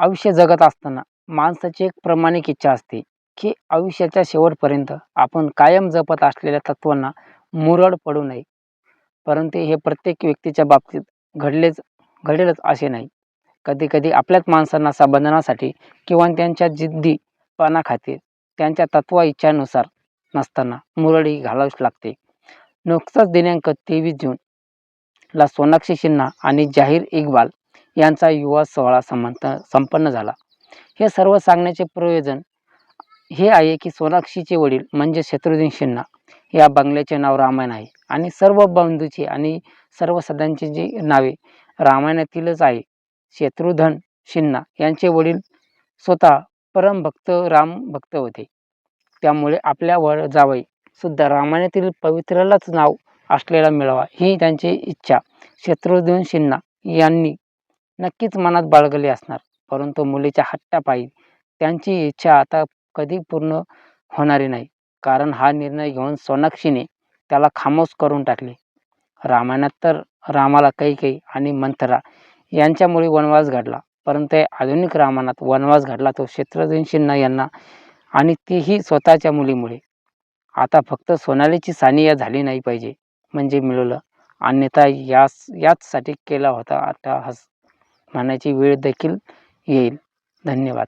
आयुष्य जगत असताना माणसाची एक प्रामाणिक इच्छा असते की आयुष्याच्या शेवटपर्यंत आपण कायम जपत असलेल्या तत्त्वांना मुरड पडू नये. परंतु हे प्रत्येक व्यक्तीच्या बाबतीत घडलेच घडेलच असे नाही. कधीकधी आपल्याच माणसांना संबंधनासाठी किंवा त्यांच्या जिद्दीपणाखातीर त्यांच्या तत्व इच्छानुसार नसताना मुरड घालावीच लागते. नुकताच दिनांक तेवीस जूनला सोनाक्षी सिन्हा आणि जाहीर इक्बाल यांचा युवा सोहळा संमंत संपन्न झाला. हे सर्व सांगण्याचे प्रयोजन हे आहे की सोनाक्षीचे वडील म्हणजे शत्रुघ्न सिन्हा या बंगल्याचे नाव रामायण आहे आणि सर्व बंधूची आणि सर्व सदांची जी नावे रामायणातीलच आहे. शत्रुधन सिन्हा यांचे वडील स्वतः परमभक्त राम भक्त होते. त्यामुळे आपल्या वर जावई सुद्धा रामायणातील पवित्रलाच नाव असलेला मिळावा ही त्यांची इच्छा. शत्रुघ्न सिन्हा यांनी नक्कीच मनात बाळगली असणार. परंतु मुलीच्या हट्टापायी त्यांची इच्छा आता कधी पूर्ण होणारी नाही. कारण हा निर्णय घेऊन सोनाक्षीने त्याला खामोश करून टाकले. रामायणात तर रामाला कैकेयी आणि मंथरा यांच्यामुळे वनवास घडला. परंतु आधुनिक रामायणात वनवास घडला तो शत्रुघ्न सिन्हा यांना आणि तीही स्वतःच्या मुलीमुळे. आता फक्त सोनालीची सानिया झाली नाही पाहिजे म्हणजे मिळवलं अन्यथा यास याचसाठी केला होता आता हस म्हणायची वेळ देखील येईल. धन्यवाद.